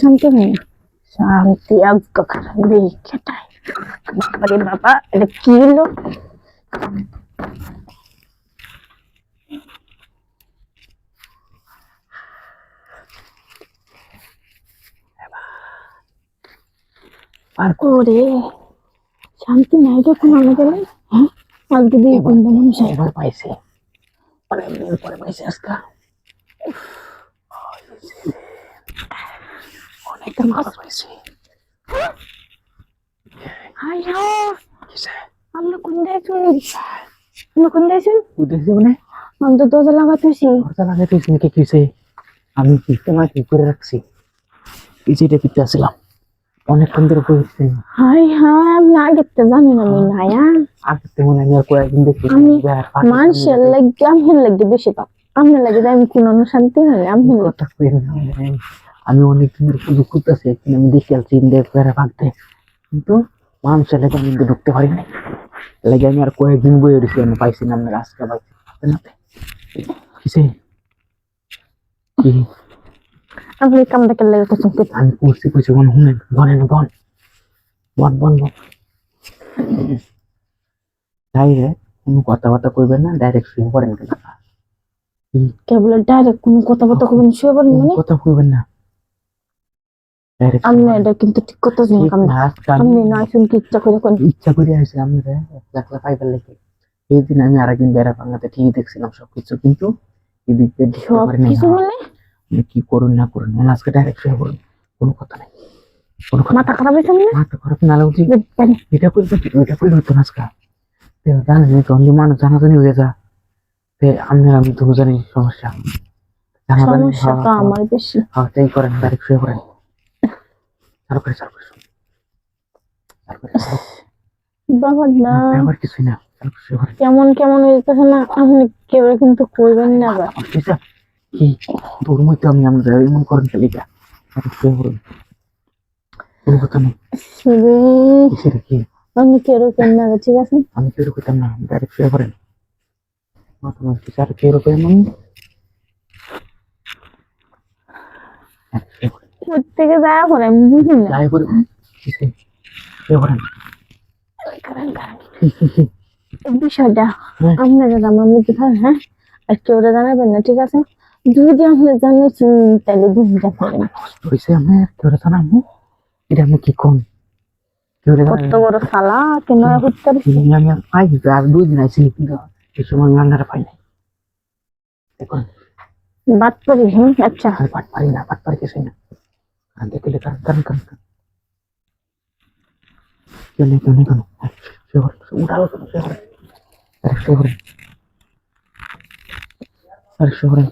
শান্তি নেই শান্তি বাবা এটা কি হলো? আর ওরে শান্তি নাই যখন আমাকে হ্যাঁ? আজকে দিয়ে কোনটা মানুষ। এবার পাইছে। অনেক দিন পরে পাইছে আজকে অনেক দিন পরে পাইছে হাই কিসে আমরা কোন দেখুন আমরা কোন দেখুন বুঝেছি মানে আমি তো দরজা লাগাতেছি দরজা লাগাই তুই নাকি কিসে আমি মা কি করে রাখছি পিছিয়ে পিঠে আসছিলাম অনেকক্ষণ ধরে করেছি হাই হাই আমি আগে তো জানি না আমি নায়া আগে আমি আর কয়েকদিন দেখি আর মানুষের লাগে আমি লাগে বেশি পাপ আমি লাগে আমি কোনো শান্তি হয় আমি কথা কই না, আমি- অনেক দিন করতেছি একদিন আমি দেখে আসছি ইন্ডিয়া পেয়ারা ভাগতে কিন্তু মানুষের লেগে আমি ঢুকতে পারি না লেগে আমি আর কয়েকদিন বয়ে রয়েছি আমি পাইছি না আপনার আজকে পাইছি কিসে? কি? এই কামটা কুসুম করতে আমি করছি করছি বন শুনেন বনেন বন। বন বন বন। ডাইরেক্ট কোনো কথাবার্তা করবেন না ডাইরেক্ট শুয়ে পড়েন কেন? কেবল ডাইরেক্ট কোনো কথা বলতে করবেন শুয়ে পড়েন মানে? কথা কইবেন না। আমি এটা কিন্তু ঠিক কথা শুনে আপনি নয় কি ইচ্ছা করে কোন ইচ্ছা করে আসে আমি রে একলা পাইবার লেগে। এই দিন আমি আরেকদিন বেড়া ভাঙাতে ঠিকই দেখছিলাম সবকিছু কিন্তু এদিক দিয়ে সব পারি না কিছু মানে? আপনি কি করুন না করুন মানে আজকে ডাইরেক্ট শুয়ে পড়ুন কোনো কথা নাই। কোনো কথা মাথা খারাপ হয়েছে মানে? মাথা খারাপ না লাগছে এটা করবে ওইটা করলে হতো না আজকে। তো অন্য মানুষ জানাজানি হয়ে যা তে আমি আমি তো জানি সমস্যা জানাজানি সমস্যা আমার বেশি হ্যাঁ তাই করেন ডাইরেক্ট শুয়ে পড়েন চালু করে চালু করে। বাবা না কিছুই না কেমন কেমন হইতেছে না আপনি কেউ কিন্তু করবেন না কি তোর আমি আমরা এমন করেন শুয়ে পড়ুন কোনো কথা নেই কি আমি কেউ করবেন না ঠিক আছে? আমি কেউ করতাম না ডাইরেক্ট শুয়ে পড়েন মা তোমার কি আর কেউ করে আমি। প্রত্যেকে যা করে আমি বুঝি না। যাই করি শুয়ে পড়েন কারণ কারণ। কি, কি, কি? এই বিষয়টা হ্যাঁ। আপনারা আমার মধ্যে থাকেন হ্যাঁ? আর কেউ জানাবেন না ঠিক আছে? যদি আপনি তাহলে কেউ জানাব। এটা আমি কি কোন রে কত বড় সালা কেন করতে আমি আর পাই আর দুই দিন আইসি কিন্তু সময় আমি পাই নাই। দেখুন। বাদ করি হুম আচ্ছা। আমি পাট পারি না পাট পারি কিছুই না। আর দেখলে কারণ কারণ কারণ কারণ কেন কেন কেন শুয়ে পড়েন উঠালো আরে আরে পড়েন